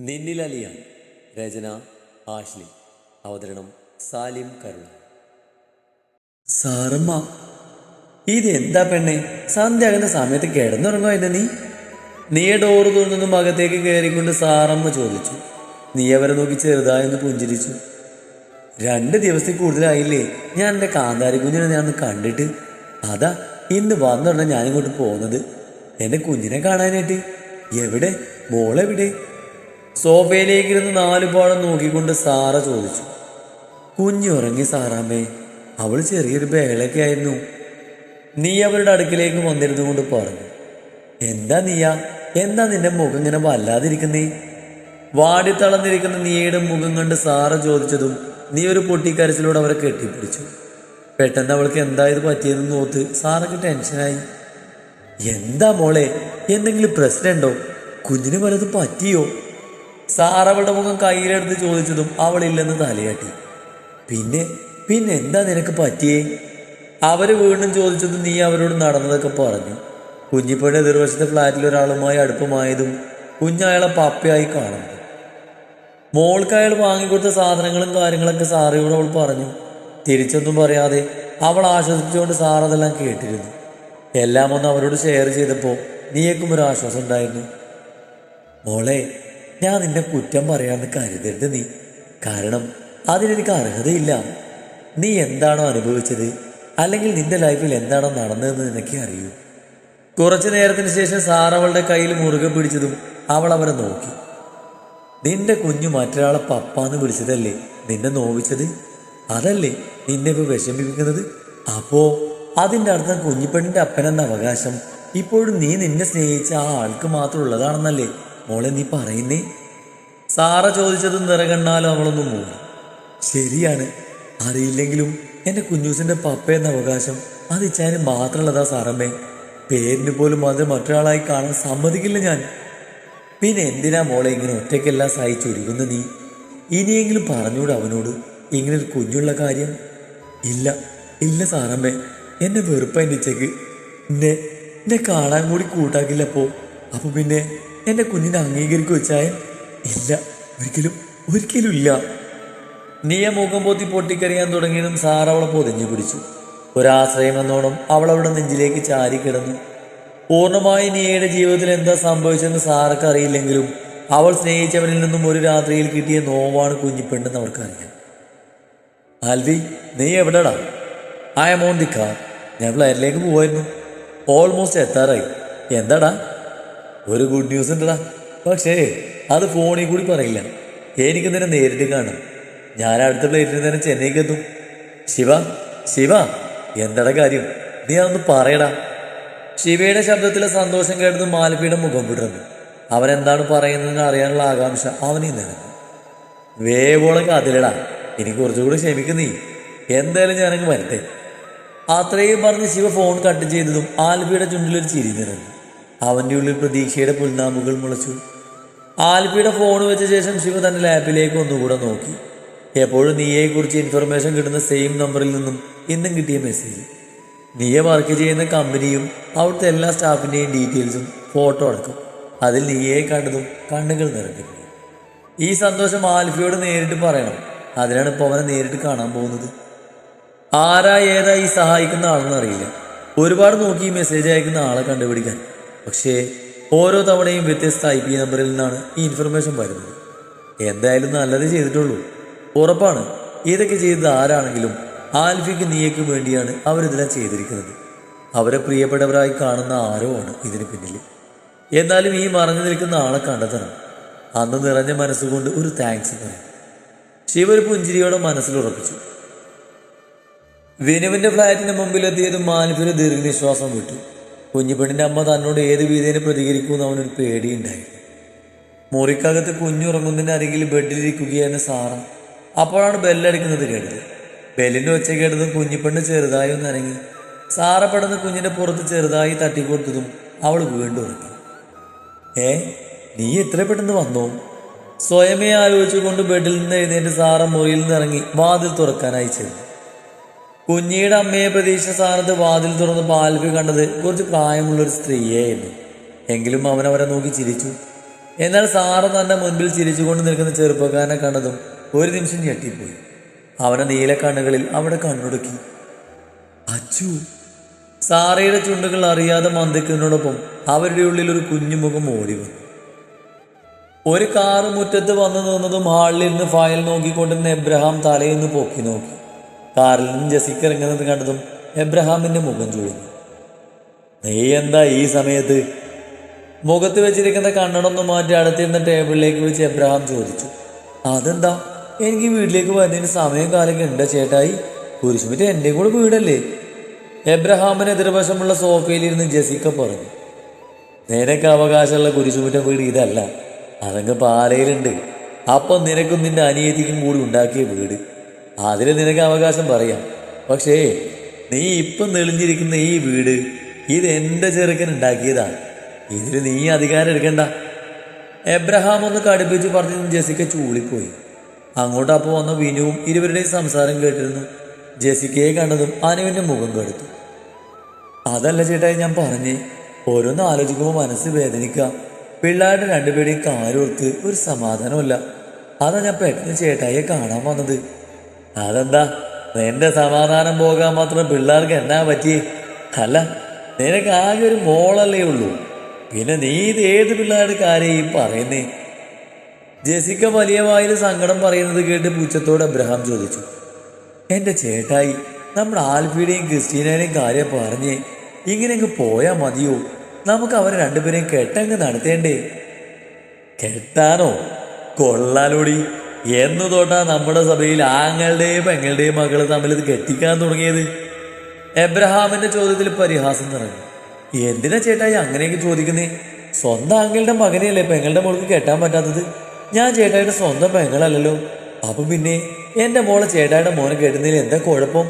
നിന്നിലലിയ രചന Ashley അവതരണം സാലിം കരുണ സാറമ്മ എന്താ പെണ്ണെ? സന്ധ്യ ആകുന്ന സമയത്ത് കിടന്നുറങ്ങോ എന്നെ നീ? നീ ഡോറ് തുറന്നൊന്നും അകത്തേക്ക് കയറിക്കൊണ്ട് സാറമ്മ ചോദിച്ചു. നീ അവരെ നോക്കി ചെറുതായൊന്ന് പുഞ്ചിരിച്ചു. രണ്ട് ദിവസത്തിൽ കൂടുതലായില്ലേ? ഞാൻ എന്റെ കാന്താരി കുഞ്ഞിനെ ഞാൻ കണ്ടിട്ട്. അതാ ഇന്ന് വന്നുടനെ ഞാനിങ്ങോട്ട് പോകുന്നത്. എന്റെ കുഞ്ഞിനെ കാണാനായിട്ട്. എവിടെ? മോളെവിടെ? സോഫയിലേക്കിരുന്ന് നാലു പാടം നോക്കിക്കൊണ്ട് സാറ ചോദിച്ചു. കുഞ്ഞു ഉറങ്ങി സാറാമ്മേ അവൾ ചെറിയൊരു ബേളൊക്കെ ആയിരുന്നു. നീ അവരുടെ അടുക്കിലേക്ക് വന്നിരുന്നു കൊണ്ട് പറഞ്ഞു. എന്താ നീയ എന്താ നിന്റെ മുഖം ഇങ്ങനെ വല്ലാതിരിക്കുന്നേ? വാടി തളർന്നിരിക്കുന്ന നീയുടെ മുഖം കണ്ട് സാറ ചോദിച്ചതും നീ ഒരു പൊട്ടിക്കരച്ചിലൂടെ അവരെ കെട്ടിപ്പിടിച്ചു. പെട്ടെന്ന് അവൾക്ക് എന്താ ഇത് പറ്റിയതെന്ന് നോത്ത് സാറൊക്കെ ടെൻഷനായി. എന്താ മോളെ എന്തെങ്കിലും പ്രശ്നമുണ്ടോ? കുഞ്ഞിന് വലത് പറ്റിയോ? സാർ അവളുടെ മുഖം കയ്യിലെടുത്ത് ചോദിച്ചതും അവളില്ലെന്ന് തലയാട്ടി. പിന്നെ പിന്നെ എന്താ നിനക്ക് പറ്റിയേ? അവർ വീണ്ടും ചോദിച്ചതും നീ അവരോട് നടന്നതൊക്കെ പറഞ്ഞു. കുഞ്ഞിപ്പയുടെ എതിർവശത്തെ ഫ്ലാറ്റിൽ ഒരാളുമായി അടുപ്പമായതും കുഞ്ഞയാളെ പപ്പയായി കാണുന്നു മോൾക്ക് അയാൾ വാങ്ങിക്കൊടുത്ത സാധനങ്ങളും കാര്യങ്ങളൊക്കെ സാറിയോട് അവൾ പറഞ്ഞു. തിരിച്ചൊന്നും പറയാതെ അവൾ ആശ്വസിച്ചുകൊണ്ട് സാർ അതെല്ലാം കേട്ടിരുന്നു. എല്ലാം ഒന്ന് അവരോട് ഷെയർ ചെയ്തപ്പോൾ നീയേക്കും ഒരു ആശ്വാസം ഉണ്ടായിരുന്നു. മോളെ ഞാൻ നിന്നെ കുറ്റം പറയാമെന്ന് കരുതരുത് നീ. കാരണം അതിനെനിക്ക് അർഹതയില്ല. നീ എന്താണോ അനുഭവിച്ചത്? അല്ലെങ്കിൽ നിന്റെ ലൈഫിൽ എന്താണോ നടന്നതെന്ന് നിനക്ക് അറിയൂ. കുറച്ചു നേരത്തിന് ശേഷം സാറവളുടെ കയ്യിൽ മുറുകെ പിടിച്ചതും അവൾ അവരെ നോക്കി. നിന്റെ കുഞ്ഞു മറ്റൊരാളെ പപ്പാന്ന് വിളിച്ചതല്ലേ നിന്നെ നോവിച്ചത്? അതല്ലേ നിന്നെ ഇപ്പൊ വിഷമിപ്പിക്കുന്നത്? അപ്പോ അതിന്റെ അർത്ഥം കുഞ്ഞിപ്പെണ്ണിന്റെ അപ്പനെന്ന അവകാശം ഇപ്പോഴും നീ നിന്നെ സ്നേഹിച്ച ആ ആൾക്ക് മാത്രം ഉള്ളതാണെന്നല്ലേ? മോളെ നീ പറയുന്നേ? സാറ ചോദിച്ചതും നിറകണ്ണാലും അവളൊന്നും മൂടി ശരിയാണ്. അറിയില്ലെങ്കിലും എന്റെ കുഞ്ഞൂസിന്റെ പപ്പ എന്ന അവകാശം അത് ഇച്ചാന് മാത്രമുള്ളതാ സാറമ്മേ. പേരിന് പോലും അത് മറ്റൊരാളായി കാണാൻ സമ്മതിക്കില്ല ഞാൻ. പിന്നെ എന്തിനാ മോളെ ഇങ്ങനെ ഒറ്റയ്ക്കെല്ലാം സഹിച്ചൊരുങ്ങുന്ന നീ? ഇനിയെങ്കിലും പറഞ്ഞൂടെ അവനോട്. ഇങ്ങനെ ഒരു കുഞ്ഞുള്ള കാര്യം? ഇല്ല. ഇല്ല സാറമ്മേ. എന്നെ വെറുപ്പ എന്റെ ഇച്ചക്ക് എന്നെ എന്നെ കാണാൻ കൂടി കൂട്ടാക്കില്ലപ്പോ. അപ്പോൾ അപ്പൊ പിന്നെ എന്റെ കുഞ്ഞിനെ അംഗീകരിക്കു വെച്ചായ ഇല്ല. ഒരിക്കലും ഒരിക്കലും ഇല്ല. നീയ മുഖം പോത്തി പൊട്ടിക്കറിയാൻ തുടങ്ങിയതും സാർ അവളെ പൊതിഞ്ഞു പിടിച്ചു. ഒരാശ്രയം എന്നോണം അവൾ അവളുടെ നെഞ്ചിലേക്ക് ചാരി കിടന്നു. പൂർണമായി നീയുടെ ജീവിതത്തിൽ എന്താ സംഭവിച്ചെന്ന് സാർക്ക് അറിയില്ലെങ്കിലും അവൾ സ്നേഹിച്ചവനിൽ നിന്നും ഒരു രാത്രിയിൽ കിട്ടിയ നോവാണ് കുഞ്ഞിപ്പെണ്ണെന്ന് അവർക്കറിയാം. ആൽവി നീ എവിടെടാ? I'm on the car ഞാൻ ഫ്ലൈറ്റിലേക്ക് പോവായിരുന്നു. ഓൾമോസ്റ്റ് എത്താറായി. എന്താടാ? ഒരു ഗുഡ് ന്യൂസ് ഉണ്ടടാ. പക്ഷേ അത് ഫോണിൽ കൂടി പറയില്ല. എനിക്ക് നിന്നെ നേരിട്ട് കാണും ഞാൻ അടുത്ത പ്ലേറ്റിന് തന്നെ ചെന്നൈക്ക് എത്തും. ശിവ ശിവ എന്താടാ കാര്യം? നീ അതൊന്ന് പറയടാ. ശിവയുടെ ശബ്ദത്തിലെ സന്തോഷം കേട്ടത് മാലപ്പിയുടെ മുഖം വിടർന്നു. അവൻ എന്താണ് പറയുന്നതെന്ന് അറിയാനുള്ള ആകാംക്ഷ അവനീ നിറഞ്ഞു വേവോളം കാത്തിലടാ എനിക്ക് കുറച്ചുകൂടി ക്ഷമിക്കും നീ. എന്തായാലും ഞാനങ്ങ് വരട്ടെ. അത്രയും പറഞ്ഞ് ശിവ ഫോൺ കട്ട് ചെയ്തതും ആൽബിയുടെ ചുണ്ടിലൊരു ചിരി നിറഞ്ഞു. അവന്റെ ഉള്ളിൽ പ്രതീക്ഷയുടെ പുൽനാമ്പുകൾ മുളച്ചു. ആൽബിയുടെ ഫോൺ വെച്ച ശേഷം ശിവ തന്റെ ലാപ്പിലേക്ക് ഒന്നുകൂടെ നോക്കി. എപ്പോഴും നീയെക്കുറിച്ച് ഇൻഫർമേഷൻ കിട്ടുന്ന സെയിം നമ്പറിൽ നിന്നും ഇന്നും കിട്ടിയ മെസ്സേജ് നീയെ വർക്ക് ചെയ്യുന്ന കമ്പനിയും അവിടുത്തെ എല്ലാ സ്റ്റാഫിന്റെയും ഡീറ്റെയിൽസും ഫോട്ടോ അടക്കം. അതിൽ നീയെ കണ്ടതും കണ്ണുകൾ നിറഞ്ഞിരുന്നു ഈ സന്തോഷം ആൽഫിയോട് നേരിട്ട് പറയണം. അതിനാണ് ഇപ്പോൾ അവനെ നേരിട്ട് കാണാൻ പോകുന്നത്. ആരാ ഏതാ ഈ സഹായിക്കുന്ന ആളെന്ന് അറിയില്ല. ഒരുപാട് നോക്കി ഈ മെസ്സേജ് അയക്കുന്ന ആളെ കണ്ടുപിടിക്കാൻ. പക്ഷേ ഓരോ തവണയും വ്യത്യസ്ത ഐ പി നമ്പറിൽ നിന്നാണ് ഈ ഇൻഫർമേഷൻ വരുന്നത്. എന്തായാലും നല്ലത് ചെയ്തിട്ടുള്ളൂ. ഉറപ്പാണ് ഇതൊക്കെ ചെയ്തത് ആരാണെങ്കിലും ആൽഫിക്ക് നീയക്കും വേണ്ടിയാണ് അവരിതെല്ലാം ചെയ്തിരിക്കുന്നത്. അവരെ പ്രിയപ്പെട്ടവരായി കാണുന്ന ആരോ ആണ് ഇതിന് പിന്നിൽ എന്നാലും ഈ മറഞ്ഞു നിൽക്കുന്ന ആളെ കണ്ടെത്തണം. അന്ന് നിറഞ്ഞ മനസ്സുകൊണ്ട് ഒരു താങ്ക്സ് പറയും. ശിവ ഒരു പുഞ്ചിരിയോടെ മനസ്സിലുറപ്പിച്ചു വിനുവിന്റെ ഫ്ലാറ്റിന് മുമ്പിലെത്തിയതും മാലിഫിന് ദീർഘനിശ്വാസം വിട്ടു. കുഞ്ഞിപ്പെണ്ണിന്റെ അമ്മ തന്നോട് ഏത് വീതേനെ പ്രതികരിക്കുമെന്ന് അവനൊരു പേടിയുണ്ടായി. മുറിക്കകത്ത് കുഞ്ഞുറങ്ങുന്നതിന്റെ അരികിൽ ബെഡിലിരിക്കുകയാണ് സാറ. അപ്പോഴാണ് ബെല്ലടിക്കുന്നത് കേട്ടത്. ബെല്ലിന്റെ ഒച്ച കേട്ടതും കുഞ്ഞിപ്പെണ്ണ് ചെറുതായി ഒന്ന് അനങ്ങി. സാറ പെടുന്ന കുഞ്ഞിന്റെ പുറത്ത് ചെറുതായി തട്ടിക്കൊടുത്തതും അവൾ വീണ്ടും ഉറങ്ങി. ഏ നീ എത്ര പെട്ടെന്ന് വന്നോ? സ്വയമേ ആലോചിച്ചുകൊണ്ട് ബെഡിൽ നിന്ന് എഴുന്നേറ്റ് സാറ മുറിയിൽ നിന്ന് ഇറങ്ങി വാതിൽ തുറക്കാനായി ചെന്നു. കുഞ്ഞിയുടെ അമ്മയെ പ്രതീക്ഷിച്ച സ്ഥാനത്ത് വാതിൽ തുറന്ന് പാൽഫി കണ്ടത് കുറച്ച് പ്രായമുള്ള ഒരു സ്ത്രീയായിരുന്നു എങ്കിലും അവൻ അവരെ നോക്കി ചിരിച്ചു. എന്നാൽ സാറ് തന്നെ മുൻപിൽ ചിരിച്ചുകൊണ്ട് നിൽക്കുന്ന ചെറുപ്പക്കാരനെ കണ്ടതും ഒരു നിമിഷം ഞെട്ടിപ്പോയി. അവനെ നീല കണ്ണുകളിൽ അവിടെ കണ്ണൊടുക്കി. അച്ചു. സാറയുടെ ചുണ്ടുകൾ അറിയാതെ മന്ദിക്കുന്നതിനോടൊപ്പം അവരുടെ ഉള്ളിൽ ഒരു കുഞ്ഞുമുഖം ഓടി വന്നു. ഒരു കാറ് മുറ്റത്ത് വന്നു നിന്നതും ഹാളിൽ നിന്ന് ഫയൽ നോക്കിക്കൊണ്ടിരുന്ന എബ്രഹാം തലയൊന്ന് പൊക്കി നോക്കി. കാറിൽ നിന്ന് ജസിക്ക ഇറങ്ങുന്നത് കണ്ടതും എബ്രഹാമിന്റെ മുഖം ചൂഴിഞ്ഞു നീ എന്താ ഈ സമയത്ത്? മുഖത്ത് വെച്ചിരിക്കുന്ന കണ്ണടൊന്ന് മാറ്റി അടുത്തിരുന്ന ടേബിളിലേക്ക് വിളിച്ച് എബ്രഹാം ചോദിച്ചു. അതെന്താ? എനിക്ക് വീട്ടിലേക്ക് വരുന്നതിന് സമയം കാലൊക്കെ ഉണ്ട് ചേട്ടായി. കുരിശുമിറ്റ് എന്റെ കൂടെ വീടല്ലേ? എബ്രഹാമിന് എതിർവശമുള്ള സോഫയിലിരുന്ന് ജസിക്ക പറഞ്ഞു. നിനക്ക് അവകാശമുള്ള കുരിശുമിറ്റ വീട് ഇതല്ല. അതങ്ങ് പാലയിലുണ്ട് അപ്പം നിനക്കും നിന്റെ അനിയത്തിക്കും കൂടി ഉണ്ടാക്കിയ വീട്. അതിൽ നിനക്ക് അവകാശം പറയാം. പക്ഷേ നീ ഇപ്പം തെളിഞ്ഞിരിക്കുന്ന ഈ വീട് ഇത് എന്റെ ചെറുക്കൻ ഉണ്ടാക്കിയതാണ് ഇതിൽ നീ അധികാരം എടുക്കണ്ട. എബ്രഹാം ഒന്ന് കടുപ്പിച്ച് പറഞ്ഞു ജെസിക്ക ചൂളിപ്പോയി. അങ്ങോട്ട് അപ്പോൾ വന്ന വിനുവും ഇരുവരുടെയും സംസാരം കേട്ടിരുന്നു. ജെസിക്കയെ കണ്ടതും അനുവിന്റെ മുഖം കെടുത്തു. അതല്ല ചേട്ടായി ഞാൻ പറഞ്ഞേ. ഓരോന്ന് ആലോചിക്കുമ്പോൾ മനസ്സ് വേദനിക്കുക പിള്ളേരുടെ രണ്ടുപേരുടെയും കാലോർത്ത് ഒരു സമാധാനമല്ല അതാ ഞാൻ പെട്ടെന്ന് ചേട്ടായിയെ കാണാൻ വന്നത്. അതെന്താ? നിന്റെ സമാധാനം പോകാൻ മാത്രം പിള്ളേർക്ക് എന്നാ പറ്റി അല്ല നിനക്ക് ആകെ ഒരു മോളല്ലേ ഉള്ളൂ. പിന്നെ നീ ഇത് ഏത് പിള്ളേരുടെ കാര്യം പറയുന്നേ? ജെസിക്ക വലിയ വായിൽ സങ്കടം പറയുന്നത് കേട്ട് പൂച്ചത്തോട് അബ്രഹാം ചോദിച്ചു എന്റെ ചേട്ടായി നമ്മുടെ ആൽഫിയുടെയും ക്രിസ്റ്റീനയുടെയും കാര്യം പറഞ്ഞ് ഇങ്ങനെ അങ്ങ് പോയാൽ മതിയോ? നമുക്ക് അവരെ രണ്ടുപേരെയും കെട്ടങ്ങ് നടത്തേണ്ടേ? കെട്ടാനോ? കൊള്ളാലോടി. എന്നു തൊട്ടാ നമ്മുടെ സഭയിൽ ആങ്ങളുടെയും പെങ്ങളുടെയും മകൾ തമ്മിൽ ഇത് കെട്ടിക്കാൻ തുടങ്ങിയത്? എബ്രഹാമിന്റെ ചോദ്യത്തിൽ പരിഹാസം നിറഞ്ഞു. എന്തിനാ ചേട്ടായി അങ്ങനെയൊക്കെ ചോദിക്കുന്നേ? സ്വന്തം ആങ്ങളുടെ മകനെയല്ലേ പെങ്ങളുടെ മോൾക്ക് കെട്ടാൻ പറ്റാത്തത്? ഞാൻ ചേട്ടായിയുടെ സ്വന്തം പെങ്ങളല്ലല്ലോ. അപ്പൊ പിന്നെ എന്റെ മോളെ ചേട്ടായിയുടെ മോനെ കെട്ടുന്നതിൽ എന്താ കുഴപ്പം?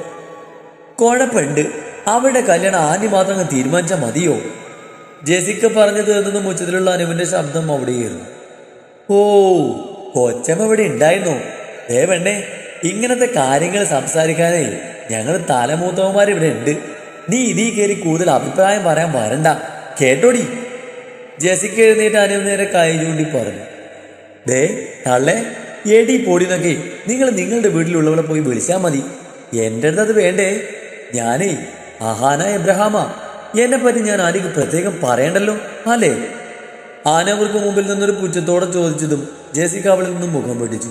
കുഴപ്പമുണ്ട്. അവരുടെ കല്യാണം ആദ്യം മാത്രം തീരുമാനിച്ചാൽ മതിയോ? ജെസിക്ക പറഞ്ഞു തീർന്നത് മുച്ചത്തിലുള്ള അനുവിന്റെ ശബ്ദം അവിടെയായിരുന്നു ഓ കൊച്ചമ്മ ഇവിടെ ഉണ്ടായിരുന്നു. ദേ പെണ്ണേ ഇങ്ങനത്തെ കാര്യങ്ങൾ സംസാരിക്കാനേ ഞങ്ങൾ തലമൂത്തവന്മാർ ഇവിടെ ഉണ്ട്. നീ ഇതീ കയറി കൂടുതൽ അഭിപ്രായം പറയാൻ വരണ്ട. കേട്ടോടി? ജെസിക്ക എഴുന്നേറ്റ് അനുവ് നേരെ കൈ ചൂണ്ടി പറഞ്ഞു. ദേ തള്ളേ എടി പൊടിന്നൊക്കെ നിങ്ങൾ നിങ്ങളുടെ വീട്ടിലുള്ളവളെ പോയി വിളിച്ചാൽ മതി. എന്റെ അടുത്ത് അത് വേണ്ടേ? ഞാനേ അഹാന എബ്രഹാമ. എന്നെ പറ്റി ഞാൻ ആരെയും പ്രത്യേകം പറയണ്ടല്ലോ അല്ലേ? ആനവർക്ക് മുമ്പിൽ നിന്നൊരു പുച്ഛത്തോടെ ചോദിച്ചതും ജേസിക്ക അവളിൽ നിന്നും മുഖം പിടിച്ചു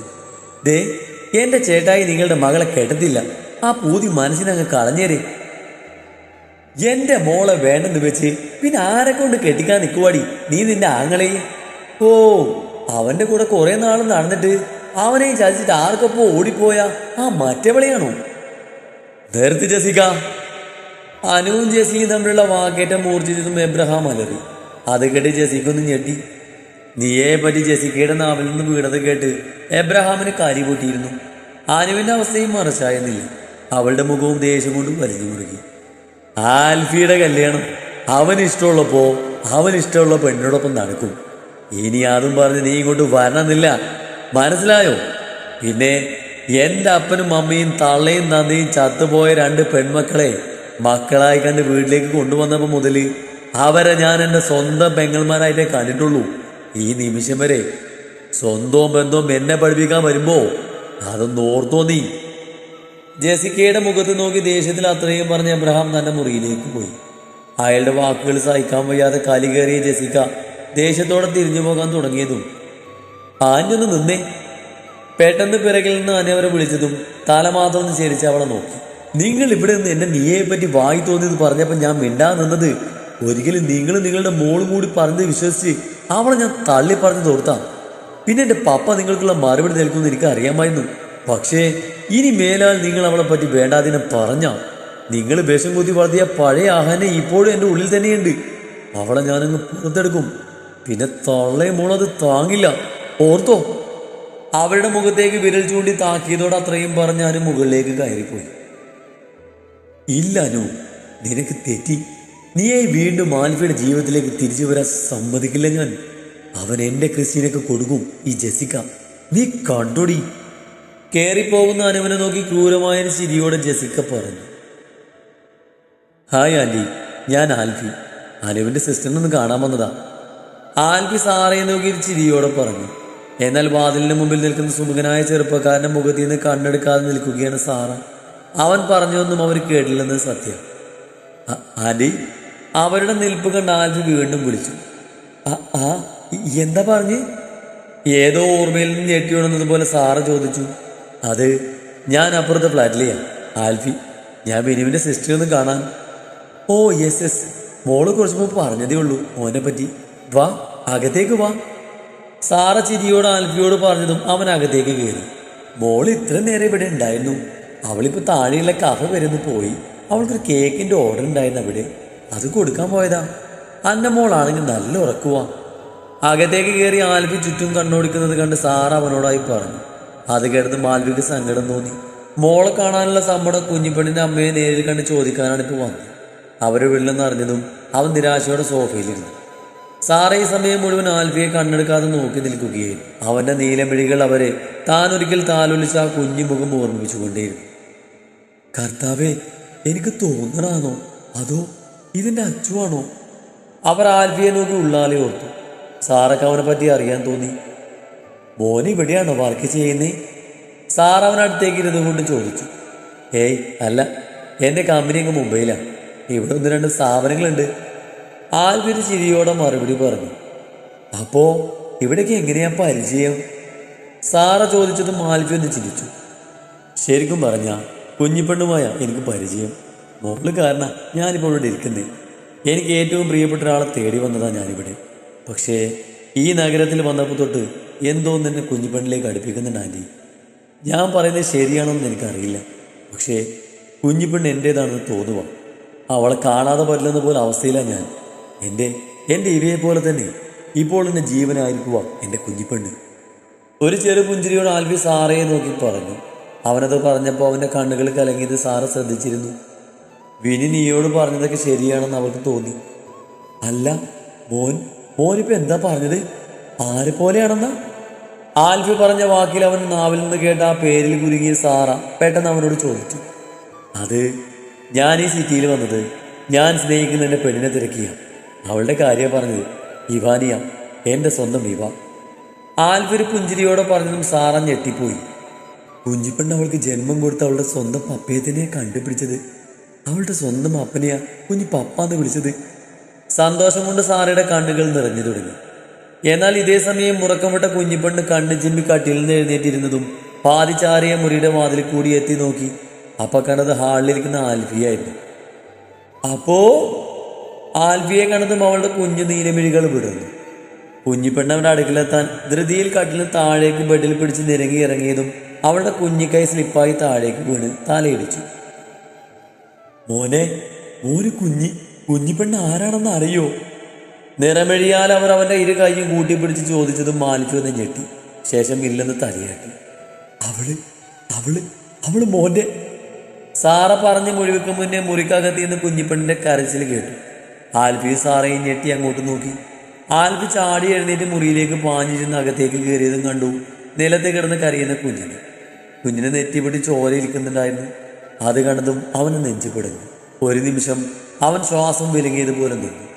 ദേ എന്റെ ചേട്ടായി നിങ്ങളുടെ മകളെ കെട്ടത്തില്ല ആ പൂതി മനസ്സിനങ്ങ് കളഞ്ഞേരെ. എന്റെ മോളെ വേണ്ടെന്ന് വെച്ച് പിന്നെ ആരെ കൊണ്ട് കെട്ടിക്കാൻ നിൽക്കുവാടി നീ നിന്റെ ആങ്ങളെ? ഓ അവന്റെ കൂടെ കുറെ നാൾ നടന്നിട്ട് അവനെ ചതിച്ചിട്ട് ആർക്കൊപ്പം ഓടിപ്പോയ ആ മറ്റവളെയാണോ? നിർത്തി ജസിക അനുവും ജെസിയും തമ്മിലുള്ള വാക്കേറ്റം മൂർച്ഛിച്ചതും എബ്രഹാം അലറി. അത് കേട്ട് ജെസിക്കൊന്ന് ഞെട്ടി. നീയെ പറ്റി ജെസിക്കയുടെ നാവിൽ നിന്ന് വീണത് കേട്ട് എബ്രഹാമിന് കാരി പൊട്ടിയിരുന്നു. ആനുവിന്റെ അവസ്ഥയും മറച്ചായെന്നില്ല. അവളുടെ മുഖവും ദേഷ്യം കൊണ്ട് വലിഞ്ഞു മുറുകി. ആൽഫിയുടെ കല്യാണം അവൻ ഇഷ്ടമുള്ളപ്പോൾ അവൻ ഇഷ്ടമുള്ള പെണ്ണിനോടൊപ്പം നടക്കും. ഇനി അതും പറഞ്ഞ് നീ ഇങ്ങോട്ട് വരണമെന്നില്ല. മനസ്സിലായോ? പിന്നെ എന്റെ അപ്പനും അമ്മയും തള്ളയും നന്ദിയും ചത്തുപോയ രണ്ട് പെൺമക്കളെ മക്കളായി കണ്ട് വീട്ടിലേക്ക് കൊണ്ടുവന്നപ്പോൾ മുതൽ അവരെ ഞാൻ എന്റെ സ്വന്തം പെങ്ങന്മാരായിട്ടേ കണ്ടിട്ടുള്ളൂ. ഈ നിമിഷം വരെ സ്വന്തവും ബന്ധവും എന്നെ പഠിപ്പിക്കാൻ വരുമ്പോ അതൊന്ന് ഓർത്തോ നീ. ജെസിക്കയുടെ മുഖത്ത് നോക്കി ദേഷ്യത്തിൽ അത്രയും പറഞ്ഞ എബ്രഹാം തന്റെ മുറിയിലേക്ക് പോയി. അയാളുടെ വാക്കുകൾ സഹിക്കാൻ വയ്യാതെ കലി കയറിയ ജെസിക്ക ദേഷ്യത്തോടെ തിരിഞ്ഞു പോകാൻ തുടങ്ങിയതും ആഞ്ഞൊന്ന് നിന്നേ. പെട്ടെന്ന് പിറകിൽ നിന്ന് അനവരെ വിളിച്ചതും തല മാത്രം ശരിച്ച് അവളെ നോക്കി. നിങ്ങൾ ഇവിടെ നിന്ന് എന്റെ നീയെ പറ്റി വായി തോന്നിയത് പറഞ്ഞപ്പോൾ ഞാൻ മിണ്ടാ നിന്നത് ഒരിക്കലും നിങ്ങൾ നിങ്ങളുടെ മോളും കൂടി പറഞ്ഞത് വിശ്വസിച്ച് അവളെ ഞാൻ തള്ളി പറഞ്ഞ് തോർത്താം പിന്നെ എന്റെ പപ്പ നിങ്ങൾക്കുള്ള മറുപടി നൽകുമെന്ന് എനിക്ക് അറിയാമായിരുന്നു. പക്ഷേ ഇനി മേലാൽ നിങ്ങൾ അവളെ പറ്റി വേണ്ടാതിനെ പറഞ്ഞ. നിങ്ങൾ വിഷം കുത്തി വളർത്തിയ പഴയ ആഹാനെ ഇപ്പോഴും എന്റെ ഉള്ളിൽ തന്നെയുണ്ട്. അവളെ ഞാനങ്ങ് പുറത്തെടുക്കും. പിന്നെ തള്ളയും അത് താങ്ങില്ല. ഓർത്തോ? അവരുടെ മുഖത്തേക്ക് വിരൽ ചൂണ്ടി താക്കിയതോടെ അത്രയും പറഞ്ഞാലും മുകളിലേക്ക് കയറിപ്പോയി. ഇല്ല അനു നിനക്ക് തെറ്റി. നീയെ വീണ്ടും ആൽഫയുടെ ജീവിതത്തിലേക്ക് തിരിച്ചു വരാൻ സമ്മതിക്കില്ല ഞാൻ. അവൻ എന്റെ ക്രിസ്റ്റീനൊക്കെ കൊടുക്കും. ഈ ജെസിക്ക നീ കണ്ടോടി. കേറിപ്പോകുന്ന അനുവനെ നോക്കി ക്രൂരമായ ചിരിയോടെ ജെസിക്ക പറഞ്ഞു. ഹായ് ആന്റി ഞാൻ ആൽഫി. അനുവിന്റെ സിസ്റ്ററിനെ ഒന്ന് കാണാൻ വന്നതാ. ആൽഫി സാറയെ നോക്കി ചിരിയോടെ പറഞ്ഞു. എന്നാൽ വാതിലിന് മുമ്പിൽ നിൽക്കുന്ന സുമുഖനായ ചെറുപ്പക്കാരന്റെ മുഖത്തിൽ നിന്ന് കണ്ണെടുക്കാതെ നിൽക്കുകയാണ് സാറ. അവൻ പറഞ്ഞൊന്നും അവർ കേട്ടില്ലെന്ന് സത്യം. ആന്റി അവരുടെ നിൽപ്പ് കണ്ട് ആൽഫി വീണ്ടും വിളിച്ചു. "ആ- എന്താ പറഞ്ഞ്? ഏതോ ഓർമ്മയിൽ നിന്ന് ഞെട്ടി പോലെ സാറ് ചോദിച്ചു. അത് ഞാൻ അപ്പുറത്തെ ഫ്ലാറ്റിലെയാ ആൽഫി. ഞാൻ ബിനുവിന്റെ സിസ്റ്റർ ഒന്ന് കാണാൻ. ഓ യെസ് യെസ്. മോൾ കുറച്ച് മുമ്പ് പറഞ്ഞതേ ഉള്ളൂ മോനെ പറ്റി. വാ അകത്തേക്ക് വാ. സാറ ചിരിയോട് ആൽഫിയോട് പറഞ്ഞതും അവൻ അകത്തേക്ക് കയറി. മോൾ ഇത്ര നേരം ഇവിടെ ഉണ്ടായിരുന്നു. അവളിപ്പോൾ താഴെയുള്ള കഫ വരുന്നു പോയി. അവൾക്കൊരു കേക്കിന്റെ ഓർഡർ ഉണ്ടായിരുന്നു അവിടെ. അത് കൊടുക്കാൻ പോയതാ. അന്റെ മോളാണെങ്കിൽ നല്ല ഉറക്കുവാ. അകത്തേക്ക് കയറി ആൽവി ചുറ്റും കണ്ണോടിക്കുന്നത് കണ്ട് സാറ അവനോടായി പറഞ്ഞു. അത് കേട്ടത് മാൽവിക്ക് സങ്കടം തോന്നി. മോളെ കാണാനുള്ള സമ്മടം കുഞ്ഞിപ്പെണ്ണിന്റെ അമ്മയെ നേരിൽ കണ്ട് ചോദിക്കാനാണ് ഇപ്പോൾ വന്നത്. അവരെ വീട്ടിലെന്ന് അറിഞ്ഞതും അവൻ നിരാശയോടെ സോഫയിലിരുന്നു. സാറ ഈ സമയം മുഴുവൻ ആൽഫിയെ കണ്ണെടുക്കാതെ നോക്കി നിൽക്കുകയും അവന്റെ നീലമിഴികൾ അവരെ താൻ ഒരിക്കൽ താലൊലിച്ച ആ കുഞ്ഞു മുഖം ഓർമ്മിപ്പിച്ചുകൊണ്ടേയിരുന്നു. കർത്താവേ എനിക്ക് തോന്നണാണോ അതോ ഇതിന്റെ അച്ചുവാണോ? അവർ ആൽവിയെ നോക്കി ഉള്ളാലെ ഓർത്തു. സാറൊക്കെ അവനെ പറ്റി അറിയാൻ തോന്നി. മോൻ ഇവിടെയാണോ വർക്ക് ചെയ്യുന്നേ? സാർ അവനടുത്തേക്ക് ഇരുന്ന് കൊണ്ട് ചോദിച്ചു. ഏയ് അല്ല എന്റെ കമ്പനി അങ്ങ് മുംബൈയിലാണ് ഇവിടെ ഒന്ന് രണ്ട് സ്ഥാപനങ്ങളുണ്ട്. ആൽബിന് ചിരിയോടെ മറുപടി പറഞ്ഞു. അപ്പോ ഇവിടേക്ക് എങ്ങനെയാ പരിചയം? സാറ ചോദിച്ചതും ഒന്ന് ചിരിച്ചു. ശരിക്കും പറഞ്ഞ കുഞ്ഞിപ്പെണ്ണുമായ എനിക്ക് പരിചയം. മോൾ കാരണം ഞാനിപ്പോൾ ഇവിടെ ഇരിക്കുന്നേ. എനിക്ക് ഏറ്റവും പ്രിയപ്പെട്ട ഒരാളെ തേടി വന്നതാണ് ഞാനിവിടെ. പക്ഷേ ഈ നഗരത്തിൽ വന്നപ്പോൾ തൊട്ട് എന്തോ നിന്നെ കുഞ്ഞിപ്പെണ്ണിലേക്ക് അടുപ്പിക്കുന്നുണ്ട് ആന്റി. ഞാൻ പറയുന്നത് ശരിയാണോന്ന് എനിക്കറിയില്ല. പക്ഷേ കുഞ്ഞിപ്പെണ്ണ് എന്റേതാണെന്ന് തോന്നുക അവളെ കാണാതെ പറ്റില്ലെന്ന പോലെ അവസ്ഥയിലാണ് ഞാൻ. എന്റെ എന്റെ ഇവയെ പോലെ തന്നെ ഇപ്പോൾ എന്റെ ജീവനായിരിക്കുക എന്റെ കുഞ്ഞിപ്പെണ്ണ്. ഒരു ചെറു പുഞ്ചിരിയോട് ആൽബി സാറയെ നോക്കി പറഞ്ഞു. അവനത് പറഞ്ഞപ്പോൾ അവന്റെ കണ്ണുകൾ കലങ്ങിയത് സാറ് ശ്രദ്ധിച്ചിരുന്നു. വിനി നീയോട് പറഞ്ഞതൊക്കെ ശരിയാണെന്ന് അവൾക്ക് തോന്നി. അല്ല മോൻ മോനിപ്പോ എന്താ പറഞ്ഞത്? ആരെ പോലെയാണെന്നാ? ആൽഫി പറഞ്ഞ വാക്കിൽ അവൻ നാവിൽ നിന്ന് കേട്ട ആ പേരിൽ കുരുങ്ങിയ സാറ പെട്ടെന്ന് അവനോട് ചോദിച്ചു. അത് ഞാൻ ഈ സിറ്റിയിൽ വന്നത് ഞാൻ സ്നേഹിക്കുന്ന എന്റെ പെണ്ണിനെ തിരക്കിയ. അവളുടെ കാര്യം പറഞ്ഞത്. ഇവാനിയ എന്റെ സ്വന്തം ഇവ. ആൽഫി ഒരു പുഞ്ചിരിയോടെ പറഞ്ഞതും സാറ ഞെട്ടിപ്പോയി. കുഞ്ഞിപ്പെണ്ണ് അവൾക്ക് ജന്മം കൊടുത്ത അവളുടെ സ്വന്തം പപ്പയത്തിനെ കണ്ടുപിടിച്ചത്. അവളുടെ സ്വന്തം അപ്പനെയാ കുഞ്ഞി പപ്പാന്ന് വിളിച്ചത്. സന്തോഷം കൊണ്ട് സാറയുടെ കണ്ണുകൾ നിറഞ്ഞു തുടങ്ങി. എന്നാൽ ഇതേ സമയം മുറക്കമിട്ട കുഞ്ഞിപ്പെണ്ണ് കണ്ണ് ചിമ്മി കട്ടിൽ നിന്ന് എഴുന്നേറ്റിരുന്നതും പാതിച്ചാറിയ മുറിയുടെ വാതിൽ കൂടി എത്തി നോക്കി. അപ്പ കണ്ടത് ഹാളിലിരിക്കുന്ന ആൽഫിയായിരുന്നു. അപ്പോ? ആൽഫിയെ കണ്ടതും അവളുടെ കുഞ്ഞു നീലമിഴികൾ വിടുന്നു കുഞ്ഞിപ്പെണ്ണ് അവന്റെ അടുക്കലെത്താൻ ധൃതിയിൽ കട്ടിലിന് താഴേക്ക് ബെഡിൽ പിടിച്ച് നിരങ്ങി ഇറങ്ങിയതും അവളുടെ കുഞ്ഞിക്കൈ സ്ലിപ്പായി താഴേക്ക് വീണ് തലയിടിച്ചു. മോനെ മോന് കുഞ്ഞി കുഞ്ഞിപ്പെണ്ണ് ആരാണെന്ന് അറിയോ? നിറമെഴിയാൽ അവർ അവന്റെ ഇരു കൈയും കൂട്ടി പിടിച്ച് ചോദിച്ചതും മാനിച്ചു എന്ന് ഞെട്ടി. ശേഷം ഇല്ലെന്ന് തലയാട്ടി. അവൾ അവൾ അവൾ മോന്റെ. സാറ പറഞ്ഞ് മുഴുവയ്ക്ക് മുന്നേ മുറിക്കകത്ത് നിന്ന് കുഞ്ഞിപ്പെണ്ണിന്റെ കരച്ചിൽ കേട്ടു. ആൽഫി സാറയും ഞെട്ടി അങ്ങോട്ട് നോക്കി. ആൽഫി ചാടി എഴുന്നേറ്റ് മുറിയിലേക്ക് പാഞ്ഞിരുന്ന് അകത്തേക്ക് കയറിയതും കണ്ടു. നിലത്ത് കിടന്ന് കരയുന്ന കുഞ്ഞിനെ. കുഞ്ഞിനെ നെറ്റിപിടി ചോരയിരിക്കുന്നുണ്ടായിരുന്നു അത് കണ്ടതും അവന് നെഞ്ചു ഒരു നിമിഷം അവൻ ശ്വാസം വിലങ്ങിയതുപോലെ നിന്നു.